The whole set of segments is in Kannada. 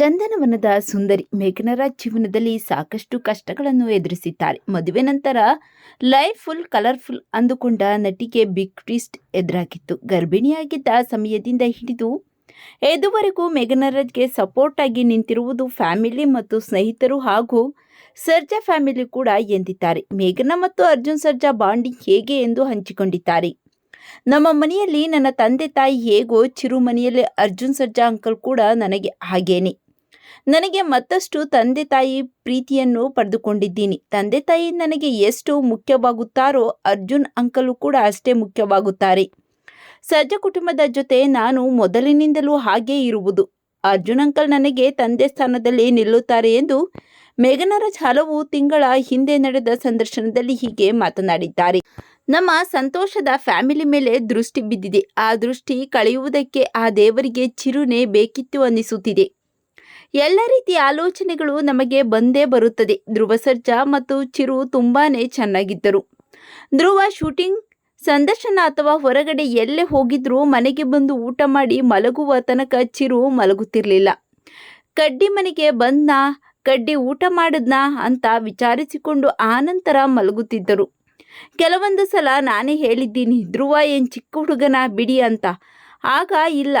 ಚಂದನವನದ ಸುಂದರಿ ಮೇಘನರಾಜ್ ಜೀವನದಲ್ಲಿ ಸಾಕಷ್ಟು ಕಷ್ಟಗಳನ್ನು ಎದುರಿಸಿದ್ದಾರೆ. ಮದುವೆ ನಂತರ ಲೈಫ್ ಫುಲ್ ಕಲರ್ಫುಲ್ ಅಂದುಕೊಂಡ ನಟಿಗೆ ಬಿಗ್ ಟ್ವಿಸ್ಟ್ ಎದುರಾಗಿತ್ತು. ಗರ್ಭಿಣಿಯಾಗಿದ್ದ ಸಮಯದಿಂದ ಹಿಡಿದು ಇದುವರೆಗೂ ಮೇಘನರಾಜ್ಗೆ ಸಪೋರ್ಟ್ ಆಗಿ ನಿಂತಿರುವುದು ಫ್ಯಾಮಿಲಿ ಮತ್ತು ಸ್ನೇಹಿತರು ಹಾಗೂ ಸರ್ಜಾ ಫ್ಯಾಮಿಲಿ ಕೂಡ ಎಂದಿದ್ದಾರೆ. ಮೇಘನ ಮತ್ತು ಅರ್ಜುನ್ ಸರ್ಜಾ ಬಾಂಡಿಂಗ್ ಹೇಗೆ ಎಂದು ಹಂಚಿಕೊಂಡಿದ್ದಾರೆ. ನಮ್ಮ ಮನೆಯಲ್ಲಿ ನನ್ನ ತಂದೆ ತಾಯಿ ಹೇಗೋ ಚಿರು ಮನೆಯಲ್ಲಿ ಅರ್ಜುನ್ ಸರ್ಜಾ ಅಂಕಲ್ ಕೂಡ ನನಗೆ ಹಾಗೇನೆ. ನನಗೆ ಮತ್ತಷ್ಟು ತಂದೆ ತಾಯಿ ಪ್ರೀತಿಯನ್ನು ಪಡೆದುಕೊಂಡಿದ್ದೀನಿ. ತಂದೆ ತಾಯಿ ನನಗೆ ಎಷ್ಟು ಮುಖ್ಯವಾಗುತ್ತಾರೋ ಅರ್ಜುನ್ ಅಂಕಲು ಕೂಡ ಅಷ್ಟೇ ಮುಖ್ಯವಾಗುತ್ತಾರೆ. ಸಜ್ಜ ಕುಟುಂಬದ ಜೊತೆ ನಾನು ಮೊದಲಿನಿಂದಲೂ ಹಾಗೇ ಇರುವುದು. ಅರ್ಜುನ್ ಅಂಕಲ್ ನನಗೆ ತಂದೆ ಸ್ಥಾನದಲ್ಲಿ ನಿಲ್ಲುತ್ತಾರೆ ಎಂದು ಮೇಘನರಾಜ್ ಹಲವು ತಿಂಗಳ ಹಿಂದೆ ನಡೆದ ಸಂದರ್ಶನದಲ್ಲಿ ಹೀಗೆ ಮಾತನಾಡಿದ್ದಾರೆ. ನಮ್ಮ ಸಂತೋಷದ ಫ್ಯಾಮಿಲಿ ಮೇಲೆ ದೃಷ್ಟಿ ಬಿದ್ದಿದೆ. ಆ ದೃಷ್ಟಿ ಕಳೆಯುವುದಕ್ಕೆ ಆ ದೇವರಿಗೆ ಚಿರುನೆ ಬೇಕಿತ್ತು ಅನ್ನಿಸುತ್ತಿದೆ. ಎಲ್ಲ ರೀತಿಯ ಆಲೋಚನೆಗಳು ನಮಗೆ ಬಂದೇ ಬರುತ್ತದೆ. ಧ್ರುವ ಸರ್ಜಾ ಮತ್ತು ಚಿರು ತುಂಬಾನೇ ಚೆನ್ನಾಗಿದ್ದರು. ಧ್ರುವ ಶೂಟಿಂಗ್ ಸಂದರ್ಶನ ಅಥವಾ ಹೊರಗಡೆ ಎಲ್ಲೇ ಹೋಗಿದ್ರೂ ಮನೆಗೆ ಬಂದು ಊಟ ಮಾಡಿ ಮಲಗುವ ತನಕ ಚಿರು ಮಲಗುತ್ತಿರಲಿಲ್ಲ. ಕಡ್ಡಿ ಮನೆಗೆ ಬಂದ್ನಾ, ಕಡ್ಡಿ ಊಟ ಮಾಡದ್ನ ಅಂತ ವಿಚಾರಿಸಿಕೊಂಡು ಆನಂತರ ಮಲಗುತ್ತಿದ್ದರು. ಕೆಲವೊಂದು ಸಲ ನಾನೇ ಹೇಳಿದ್ದೀನಿ, ಧ್ರುವ ಏನು ಚಿಕ್ಕ ಹುಡುಗನ ಬಿಡಿ ಅಂತ. ಆಗ ಇಲ್ಲ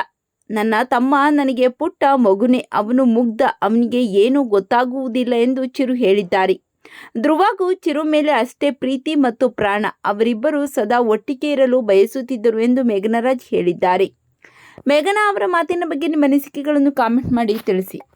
ನನ್ನ ತಮ್ಮ ನನಗೆ ಪುಟ್ಟ ಮಗುನೆ, ಅವನು ಮುಗ್ಧ, ಅವನಿಗೆ ಏನೂ ಗೊತ್ತಾಗುವುದಿಲ್ಲ ಎಂದು ಚಿರು ಹೇಳಿದ್ದಾರೆ. ಧ್ರುವಗೂ ಚಿರು ಮೇಲೆ ಅಷ್ಟೇ ಪ್ರೀತಿ ಮತ್ತು ಪ್ರಾಣ. ಅವರಿಬ್ಬರು ಸದಾ ಒಟ್ಟಿಗೆ ಇರಲು ಬಯಸುತ್ತಿದ್ದರು ಎಂದು ಮೇಘನರಾಜ್ ಹೇಳಿದ್ದಾರೆ. ಮೇಘನಾ ಅವರ ಮಾತಿನ ಬಗ್ಗೆ ನಿಮ್ಮ ಅನಿಸಿಕೆಗಳನ್ನು ಕಾಮೆಂಟ್ ಮಾಡಿ ತಿಳಿಸಿ.